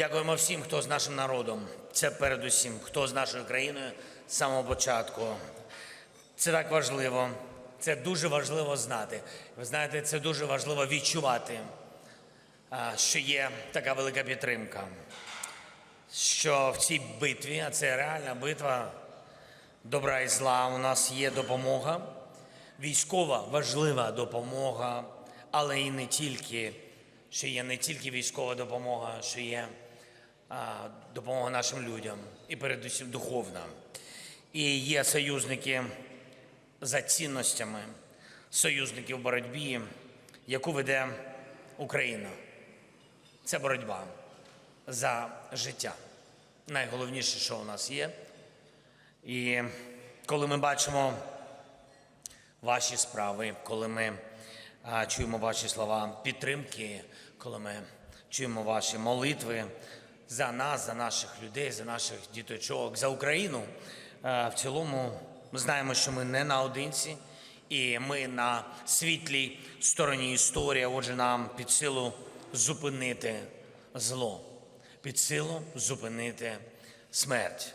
Дякуємо всім, хто з нашим народом. Це передусім, хто з нашою країною з самого початку. Це так важливо. Це дуже важливо знати. Ви знаєте, це дуже важливо відчувати, що є така велика підтримка. Що в цій битві, а це реальна битва добра і зла, у нас є допомога, військова важлива допомога, але і не тільки, що є не тільки військова допомога, що є допомога нашим людям і передусім духовна. І є союзники за цінностями, союзники в боротьбі, яку веде Україна. Це боротьба за життя. Найголовніше, що у нас є. І коли ми бачимо ваші справи, коли ми чуємо ваші слова підтримки, коли ми чуємо ваші молитви за нас, за наших людей, за наших діточок, за Україну, в цілому ми знаємо, що ми не наодинці, і ми на світлій стороні історії, отже, нам під силу зупинити зло, під силу зупинити смерть.